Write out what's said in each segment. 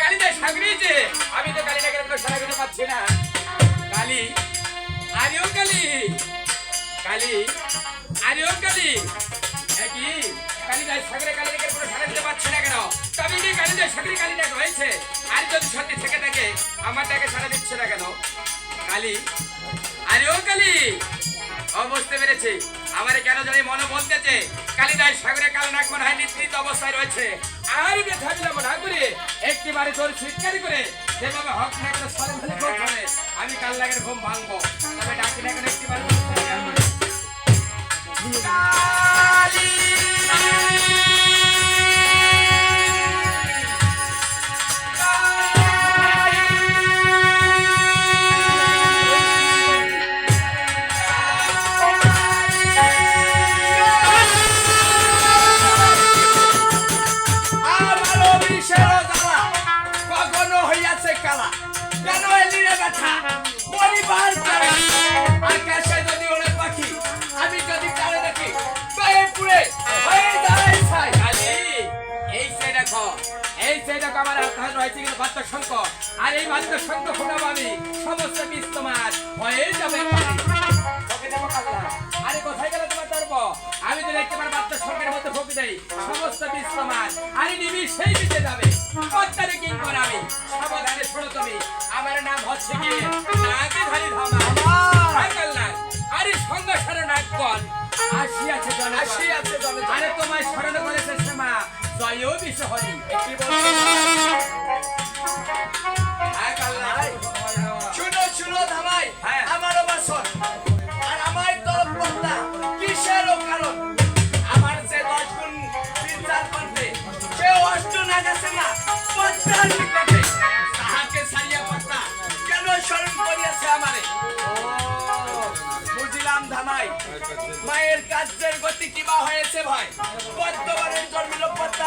কালীটা সাগরিয়েছে আমি তো কালীটাকে কোনো সারা কিনে পাচ্ছি না। কালী, আরেও কালী। কালী, আরেও কালী। কি? কালীদাস সাগরে কালীটাকে কোনো সারা দিতে পারছি না কেন? তবে যে কালীদাস সাগরে কালীটাকে হয়েছে আর যদি সত্যি থেকে থাকে, আমার তাকে সারা দিচ্ছে না কেন? কালী ও কালী। বুঝতে পেরেছি। আমারে কেন জানি মনে বলতেছে, কালিদাস সাগরে কাল নাক মনে হয় নিশ্চিত অবস্থায় রয়েছে। আর ব্যথা দিলাম না করে একটি বারে তোর স্বীকারি করে, সেভাবে হক না করে। আমি কাল লাগের ঘুম ভাঙবো। তবে ডাকি না রয়েছে কিন্তু বাদ্য শঙ্খ আর এই বাদ্য শঙ্খ ফোটাবো আমি। সমস্ত বিষ তোমার হয়ে যাবে। আরে কোথায় গেলে তোমার ধরব আমি যদি একেবারে বাদ্য শঙ্খের মধ্যে ফুঁকে দেই সমস্ত বিষ তোমার। আরে নিবি সেই বিচে যাবে। কত্তারে কিং করে আমি? সাবধানে শোনো তুমি। আমার নাম হচ্ছে কি? নাকি ধারি ধামা। আরে সঙ্গ সারা নাক কন আসিয়াছে জন আসিয়াছে জনতা। আরে তোমায় স্মরণ করেছে শ্যামা জয়ও বিশ্ব হরি। শুনো শুনো ধামাই হ্যাঁ। বাসন আর আমার তরফ পর্দা কিসেরও কারণ? আমার যে দশ গুণ সে অষ্ট না গেছে না পদ্মার নিকটে। তাহাকে সারিয়া পদ্মা কেন স্মরণ করিয়াছে আমারে? বুঝিলাম ধামাই মায়ের কাজের গতি কিবা হয়েছে ভাই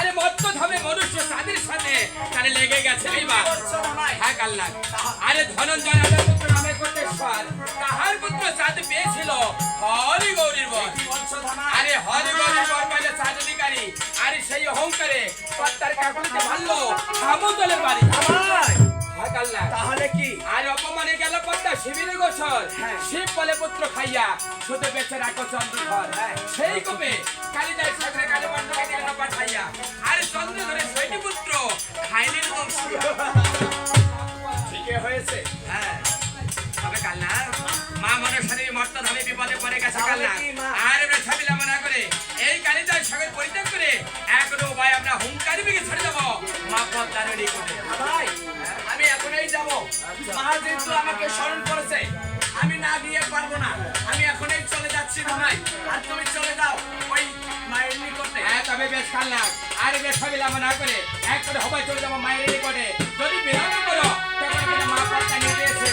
আরে মত্ত ধমে মনুষ্য তাদের সাথে। তারে লেগে গেছে ধামাই হ্যাঁ কাল্লা আরে ধনঞ্জয় রাজার পুত্র নামে কোটেশ্বর তাহার পুত্র চাঁদ পেয়েছিল হরি গৌরীর বর। আরে হরি গৌরীর বর পাইলে চাঁদ অধিকারী আরে সেই অহংকারে পদ্মার কাকুলিতে ভাঙলো সমতলের বাড়ি। হ্যাঁ কাল্লা তাহলে কি? আর অপমানে গেল পদ্মা শিবিরে গোসর হ্যাঁ। শিব বলে পুত্র খাইয়া শুধু বেঁচে রাখো চন্দ্রধর হ্যাঁ। সেই কোপে কালিদাস সাগরে আর চন্দ্র ধরে সৈন্য পুত্র খাইলেন বংশীয় ঠিকই হয়েছে। হ্যাঁ। তবে কাল্লা মা মনসারী মর্ত ধামে বিপদে পড়ে গেছে কাল্লা বেশ কান্না আর বেশ লাভ না করে। এক হবাই চলে যাব মায়ের রেকর্ডে যদি বিরাম করো, তখন মা পদ্মা নিয়ে এসে